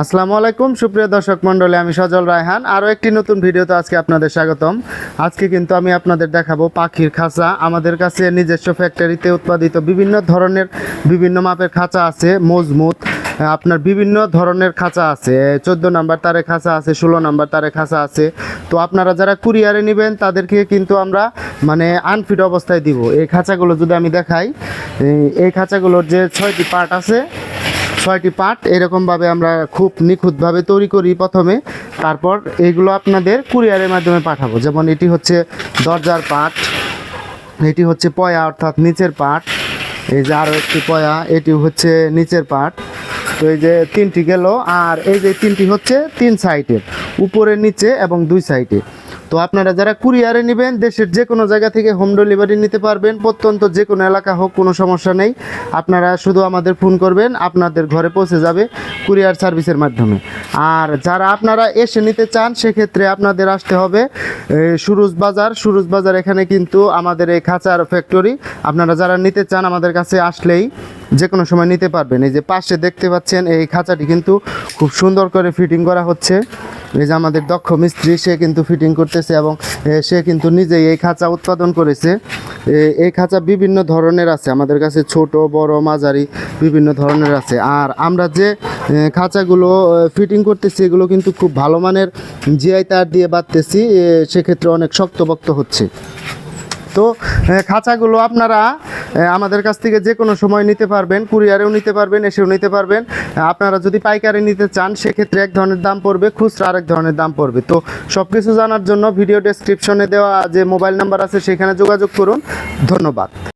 আসসালামু আলাইকুম, সুপ্রিয় দর্শক মণ্ডলী, আমি সজল রায়হান। আরও একটি নতুন ভিডিওতে আজকে আপনাদের স্বাগতম। আজকে কিন্তু আমি আপনাদের দেখাবো পাখির খাঁচা। আমাদের কাছে নিজস্ব ফ্যাক্টরিতে উৎপাদিত বিভিন্ন ধরনের বিভিন্ন মাপের খাঁচা আছে, মজবুত আপনার বিভিন্ন ধরনের খাঁচা আছে। চোদ্দ নাম্বার তারে খাঁচা আছে, ষোলো নাম্বার তারে খাঁচা আছে। তো আপনারা যারা কুরিয়ারে নেবেন, তাদেরকে কিন্তু আমরা মানে আনফিট অবস্থায় দিব। এই খাঁচাগুলো যদি আমি দেখাই, এই খাঁচাগুলোর যে ছয়টি পার্ট আছে ছয়টি পার্ট এরকমভাবে আমরা খুব নিখুঁতভাবে তৈরি করি প্রথমে। তারপর এগুলো আপনাদের কুরিয়ারের মাধ্যমে পাঠাবো। যেমন এটি হচ্ছে দরজার পার্ট এটি হচ্ছে পয়া অর্থাৎ নিচের পার্ট এই যে আরও একটি পয়া এটি হচ্ছে নিচের পার্ট তো এই যে তিনটি গেল, আর এই যে তিনটি হচ্ছে তিন সাইডের, উপরে নিচে এবং দুই সাইডে। তো আপনারা যারা কুরিয়ারে নেবেন, দেশের যে কোনো জায়গা থেকে হোম ডেলিভারি নিতে পারবেন, প্রত্যন্ত যে কোনো এলাকা হোক, কোনো সমস্যা নেই। আপনারা শুধু আমাদের ফোন করবেন, আপনাদের ঘরে পৌঁছে যাবে কুরিয়ার সার্ভিসের মাধ্যমে। আর যারা আপনারা এসে নিতে চান, সেক্ষেত্রে আপনাদের আসতে হবে সুরুজ বাজার। সুরুজ বাজার এখানে কিন্তু আমাদের এই খাঁচার ফ্যাক্টরি আপনারা যারা নিতে চান, আমাদের কাছে আসলেই যে কোনো সময় নিতে পারবেন। এই যে পাশে দেখতে পাচ্ছেন, এই খাঁচাটি কিন্তু খুব সুন্দর করে ফিটিং করা হচ্ছে। এই যে আমাদের দক্ষ মিস্ত্রি, সে কিন্তু ফিটিং করতেছে এবং সে কিন্তু নিজেই এই খাঁচা উৎপাদন করেছে। এই খাঁচা বিভিন্ন ধরনের আছে। আমাদের কাছে ছোট, বড়, মাঝারি বিভিন্ন ধরনের আছে। আর আমরা যে খাঁচাগুলো ফিটিং করতেছি, এগুলো কিন্তু খুব ভালো মানের জিআই তার দিয়ে বাঁধতেছি। সেক্ষেত্রে অনেক শক্তপোক্ত হচ্ছে। তো খাঁচাগুলো আপনারা আমাদের কাছ থেকে যে কোনো সময় নিতে পারবেন, কুরিয়ারেও নিতে পারবেন, এসেও নিতে পারবেন। আপনারা যদি পাইকারি নিতে চান, সেক্ষেত্রে এক ধরনের দাম পড়বে, খুচরা আরেক ধরনের দাম পড়বে। তো সব কিছু জানার জন্য ভিডিও ডেসক্রিপশনে দেওয়া যে মোবাইল নাম্বার আছে, সেখানে যোগাযোগ করুন। ধন্যবাদ।